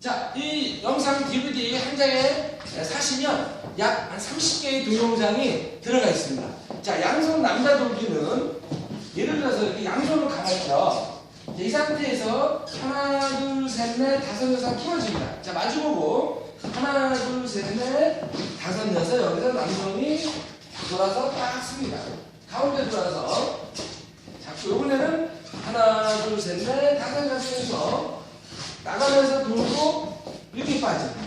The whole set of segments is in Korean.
자, 이 영상 DVD 한 장에 사시면 약 한 30개의 동영상이 들어가 있습니다. 자, 양손 남자 돌기는 예를 들어서 이렇게 양손을 감았죠. 자, 이 상태에서 하나, 둘, 셋, 넷, 다섯, 여섯 키워집니다. 자, 마주보고 하나, 둘, 셋, 넷, 다섯, 여섯 여기서 남성이 돌아서 딱 씁니다. 가운데 돌아서 자꾸 이번에는 하나, 둘, 셋, 넷, 다섯, 여섯 해서 나가면서 돌고 이렇게 빠집니다.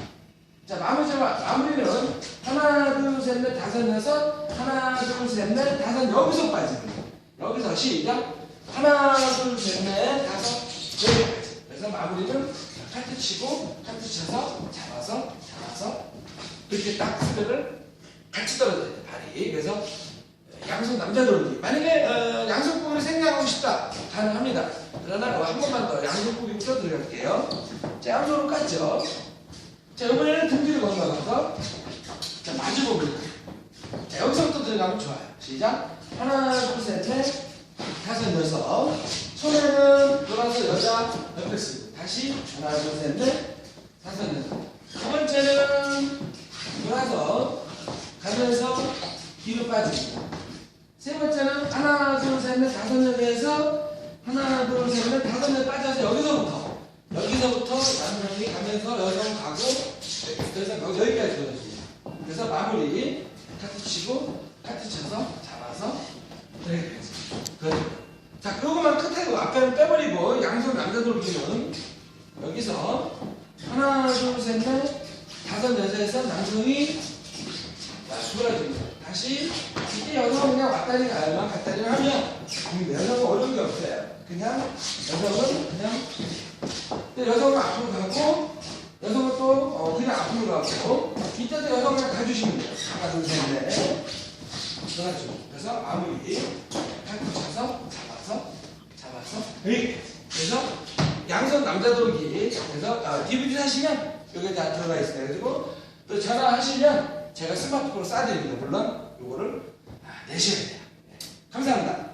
자, 마무리, 마무리는 하나, 둘, 셋, 넷, 다섯, 여섯, 하나, 둘, 셋, 넷, 다섯, 여기서 빠집니다. 여기서 시작. 하나, 둘, 셋, 넷, 다섯, 여기 빠지. 그래서 마무리는 카트 치고, 카트 쳐서, 잡아서, 잡아서, 이렇게 딱 스를 같이 떨어져야 돼, 발이. 그래서 양손 남자 돌기. 만약에 어, 양손구를 생략하고 싶다. 가능합니다. 그러나 어, 한 번만 더 양손구기부터 들어갈게요. 자, 양손을 깠죠. 자, 이번에는 등 뒤로 건너가서 자, 마주보기. 자, 여기서부터 들어가면 좋아요. 시작. 하나, 둘, 셋, 넷, 다섯, 여섯. 손에는 돌아서 여자 옆에 쓰고. 다시 하나, 둘, 셋, 넷, 다섯, 여섯. 두 번째는 돌아서 가면서 뒤로 빠집니다. 세 번째는 하나, 둘, 셋, 넷, 다섯, 여덟에서 하나, 둘, 셋, 넷, 다섯, 넷 빠져서 여기서부터 여기서부터 가면서 여성 가고 그래서 여기- 여기까지 들어줍니다. 그래서 마무리 카트 치고 카트 쳐서 잡아서 여기까지. 그렇죠. 자 그거만 끝하고 아까는 빼버리고 양손 남자 돌기는 여기서 하나, 둘, 셋, 넷, 다섯, 여섯에서 남성이 자, 수그러집니다. 다시 이때 여성은 그냥 왔다리 가야만 갔다리 하면 음, 여성은 어려운 게 없어요. 그냥 여성은 그냥 여성은 앞으로 가고 가고 이때도 그냥 가주시면 돼요. 하나 둘셋넷 그래가지고 그래서 마무리 팔꿈 쳐서 잡아서 잡아서 에이 그래서 양손 남자 돌기 그래서 아, DVD 사시면 여기 다 들어가 있어요. 그래가지고 또 전화하시면 제가 스마트폰으로 쏴드립니다. 물론 요거를 아, 내셔야 돼요. 네. 감사합니다.